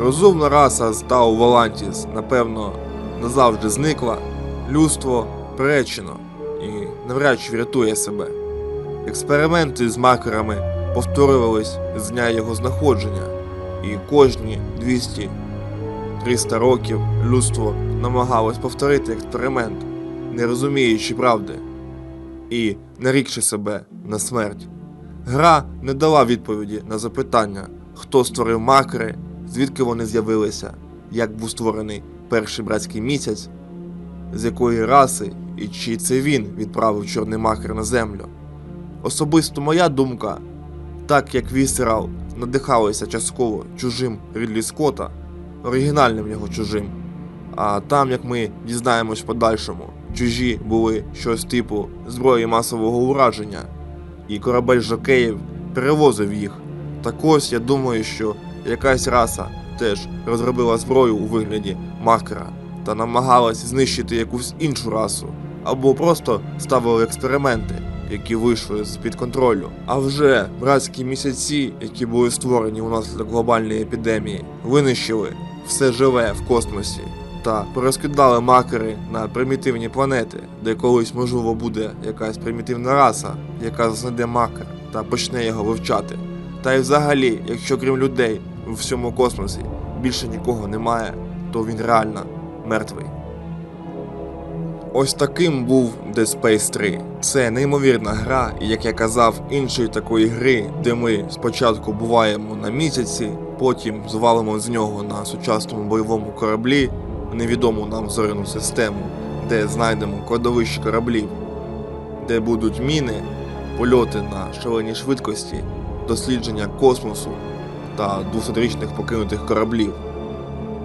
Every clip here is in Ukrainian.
Розумна раса з Тау Волантіс, напевно, назавжди зникла. Людство приречено і навряд чи врятує себе. Експерименти з маркерами повторювались з дня його знаходження, і кожні 200-300 років людство намагалось повторити експеримент, не розуміючи правди і нарікши себе на смерть. Гра не дала відповіді на запитання, хто створив маркери, звідки вони з'явилися, як був створений перший братський місяць, з якої раси і чи це він відправив чорний маркер на землю. Особисто моя думка, так як Вісерал надихалися частково чужим Рідлі Скотта, оригінальним його чужим. А там, як ми дізнаємось подальшому, чужі були щось типу зброї масового ураження, і корабель жокеїв перевозив їх. Так ось я думаю, що якась раса теж розробила зброю у вигляді маркера та намагалась знищити якусь іншу расу, або просто ставили експерименти, які вийшли з-під контролю. А вже братські місяці, які були створені унаслідок глобальної епідемії, винищили все живе в космосі та порозкидали маркери на примітивні планети, де колись можливо буде якась примітивна раса, яка знайде маркер та почне його вивчати. Та й взагалі, якщо крім людей у всьому космосі більше нікого немає, то він реально мертвий. Ось таким був Dead Space 3. Це неймовірна гра, і як я казав, іншої такої гри, де ми спочатку буваємо на місяці, потім звалимо з нього на сучасному бойовому кораблі невідому нам зоряну систему, де знайдемо кладовище кораблів, де будуть міни, польоти на шаленій швидкості, дослідження космосу та 200-річних покинутих кораблів,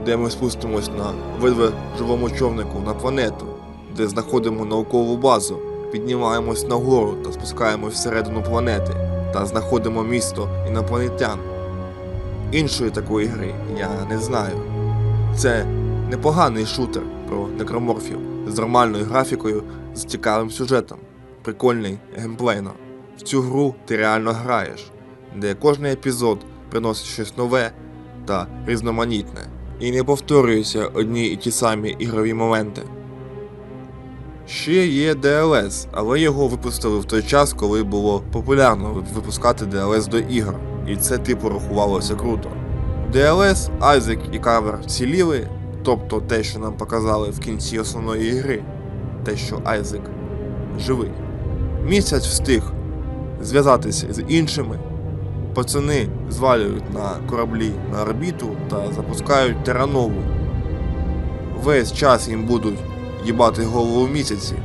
де ми спустимось на видве живому човнику на планету, де знаходимо наукову базу, піднімаємось нагору та спускаємось всередину планети та знаходимо місто інопланетян. Іншої такої гри я не знаю. Це непоганий шутер про некроморфів з нормальною графікою, з цікавим сюжетом, прикольний геймплейно. В цю гру ти реально граєш, де кожний епізод приносить щось нове та різноманітне, і не повторюються одні і ті самі ігрові моменти. Ще є DLS, але його випустили в той час, коли було популярно випускати DLS до ігор, і це типу рахувалося круто. DLS, Айзек і Кавер вціліли, тобто те, що нам показали в кінці основної гри, те, що Айзек живий. Місяць встиг зв'язатися з іншими. Пацани звалюють на кораблі на орбіту та запускають теранову. Весь час їм будуть їбати голову в місяці,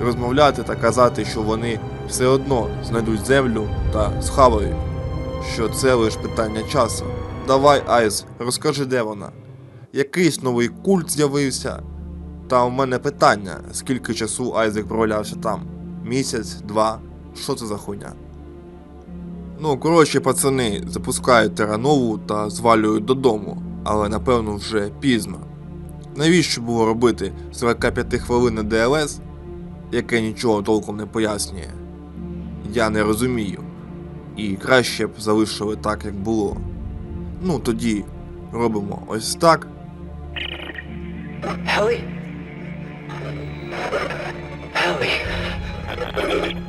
розмовляти та казати, що вони все одно знайдуть землю та схавають, що це лише питання часу. Давай, Айс, розкажи, де вона. Якийсь новий культ з'явився. Та у мене питання, скільки часу Айзек провалявся там? Місяць, два? Що це за хуйня? Ну, коротше, пацани запускають теранову та звалюють додому, але напевно вже пізно. Навіщо було робити 45 хвилин DLS, яке нічого толком не пояснює? Я не розумію. І краще б залишили так, як було. Ну тоді робимо ось так. Ellie? Ellie.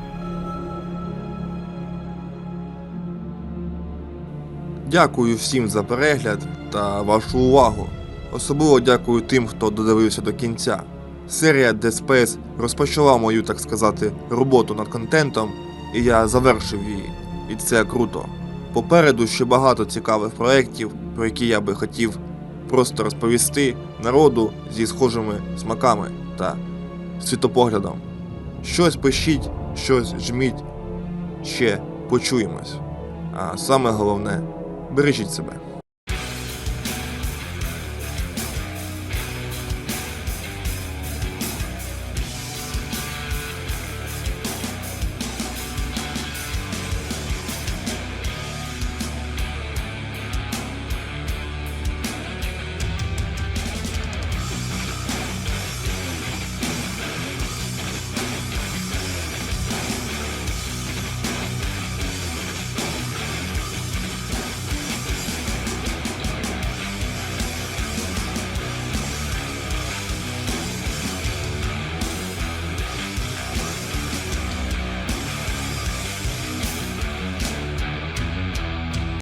Дякую всім за перегляд та вашу увагу. Особливо дякую тим, хто додивився до кінця. Серія Dead Space розпочала мою, так сказати, роботу над контентом, і я завершив її. І це круто. Попереду ще багато цікавих проєктів, про які я би хотів просто розповісти народу зі схожими смаками та світопоглядом. Щось пишіть, щось жміть, ще почуємось. А саме головне, бережіть себе.